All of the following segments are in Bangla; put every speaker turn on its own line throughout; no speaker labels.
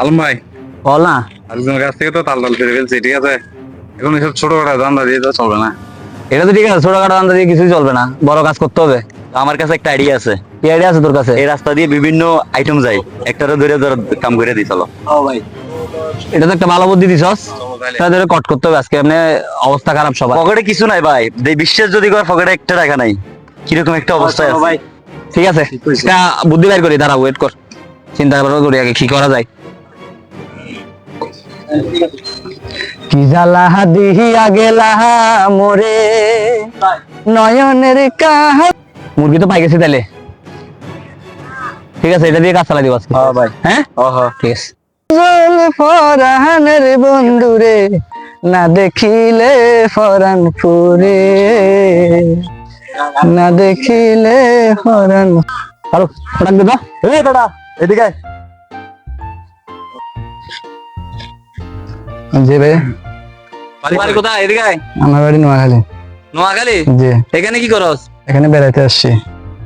আলম ভাই।
বল। না
আরেকজনের কাছ থেকে তো তাল তাল ফেলছি ঠিক আছে? এখন এসব ছোট দিয়ে তো চলবে না।
এটা তো ঠিক আছে ছোটখাটো আন্দা দিয়ে কিছুই চলবে না বড় কাজ করতে হবে।
আমার কাছে একটা আইডিয়া আছে।
কি আইডিয়া আছে তোর কাছে?
এই রাস্তা দিয়ে বিভিন্ন আইটেম যায় একটারে ধরে ধরে কাম করে দিই চলো।
এটা তো একটা ভালো বুদ্ধি দিছস। এটা ধরে কট করতে হবে আজকে এমনি অবস্থা খারাপ সবার।
পকেটে কিছু নাই ভাই এই বিশ্বাস যদি কর পকেটে একটা টাকা নাই। কীরকম একটা অবস্থায় আছে।
ঠিক আছে একটা বুদ্ধি বের করি দাঁড়া ওয়েট কর। চিন্তা করি আগে কি করা যায়। কি জ্বালা দিহিয়া গেলা মোরে? নয়নের কাহা মুরগি তো পাই গেছি তাহলে ঠিক আছে এটা দিয়ে কাজ চালাই দিব আজকে।
ভাই।
হ্যাঁ? ঠিক আছে। জল ফরানের বন্ধুরে না দেখিলে ফরান ফুরে না দেখিলে ফরান হ্যালো ডাক দাদা এদিকে জি ভাই।
বাড়ি কোথায়? এদিকে
আমার বাড়ি নোয়াখালী।
নোয়াখালী?
জি।
এখানে কি করস?
এখানে বেড়াইতে আসছি।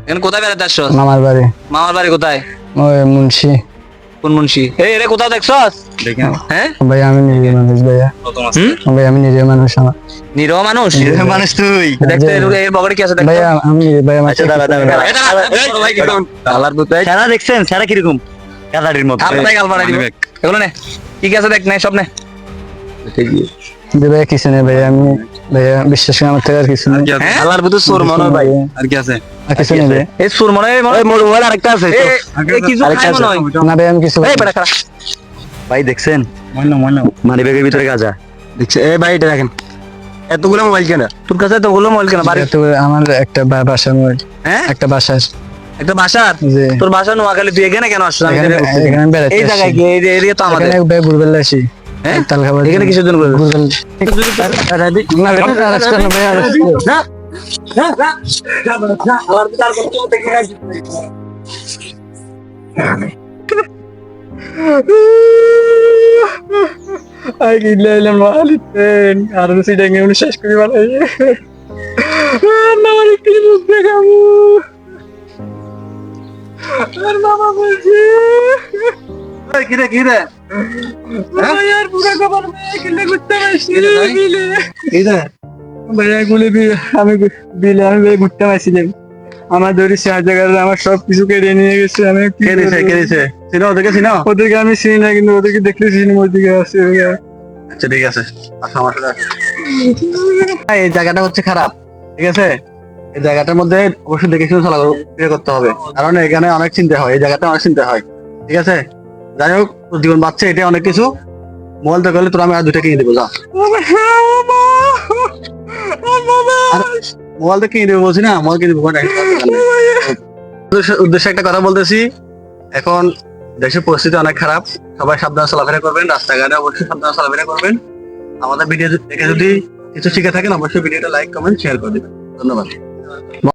এখানে কোথায় বেড়াতে আসছস?
মামার বাড়ি।
মামার বাড়ি কোথায়?
ওই মুন্সি।
কোন মুন্সি? এই রে কোথাও দেখছস? হ্যাঁ?
ভাই আমি নিজে মানুষ ভাইয়া। ভাই আমি নিজে মানুষ আমার।
নিরহ মানুষ?
মানুষ তুই।
দেখতে এর পকেটে কি আছে দেখ।
ভাইয়া আমি ভাই আমার
আচ্ছা দাঁড়া দাঁড়া ভাই?
আলার বুতে
সারা দেখছেন? সারা কীরকম? কাদারির মতো
আপনাই গাল দিবে।
এগুলো নে। কি কি আছে দেখ নে সব নে।
যে ভাইয়া কিছু নেই ভাইয়া আমি ভাইয়া বিশ্বাস করে আমার থেকে আর কিছু নেই।
হ্যাঁ? আল্লাহর বুতে সোর মনে ভাই।
আর কি আছে?
আর কিছু নেই ভাইয়া।
এই সোর মনে মোবাইল আরেকটা আছে কিছু
আরেকটা
খাই
আছে। না ভাই আমি কিছু
এই বেটা খারাপ ভাই দেখছেন?
ময়না ময়না।
মানি ব্যাগের ভিতরে গাজা।
দেখছে এই ভাই এটা দেখেন। এতগুলো মোবাইল কেন?
তোর কাছে তো মোবাইল কেন? বাড়ি
আমার একটা বা- বাসার মোবাইল।
হ্যাঁ?
একটা বাসার।
একটা বাসার?
যে
তোর বাসা নোয়াখালী তুই এখানে কেন আসছিস? এই জায়গায় এই এরিয়া তো আমাদের।
ঘুরবেলা আসি
হ্যাঁ? এখানে কিসের জন্য
আর আসতে না ভাই আর আসতে না। Ay, gila malitin. Harus sidang yung শেষ করি বানাই আমার একটু বুঝতে কামু আর বাবা বলছি
কি রে কি রে
আর পুরো খবর মেয়ে পারছি বিলে।
কি
ভাইয়া গুলি আমি বিলে আমি ভাই ঘুরতে পারছিলাম। আমার সব কিছু কেড়ে নিয়ে গেছে আমি
ওদেরকে চিনো?
ওদেরকে আমি চিনি না কিন্তু ওদেরকে দেখলে চিনি ওদিকে আছে
আচ্ছা ঠিক আছে। আমার সাথে এই জায়গাটা হচ্ছে খারাপ ঠিক আছে? এই জায়গাটার মধ্যে অবশ্যই দেখে শুনে চলাচল করতে হবে। কারণ এখানে অনেক চিন্তা হয় এই জায়গাটা অনেক চিন্তা হয় ঠিক আছে? যাই হোক, জীবন বাচ্চা এটা অনেক কিছু। মোবাইল গেলে তোর আমি আর দুটা কিনে দেবো, যা। মোবাইল তো কিনে দেবো বলছি না, মোবাইল কিনে দেবো উদ্দেশ্যে একটা কথা বলতেছি। এখন দেশের পরিস্থিতি অনেক খারাপ, সবাই সাবধানে চলাফেরা করবেন, রাস্তাঘাটে অবশ্যই সাবধানে চলাফেরা করবেন। আমাদের ভিডিও দেখে যদি কিছু শিখে থাকেন, অবশ্যই ভিডিওটা লাইক কমেন্ট শেয়ার করে দিবেন। ধন্যবাদ।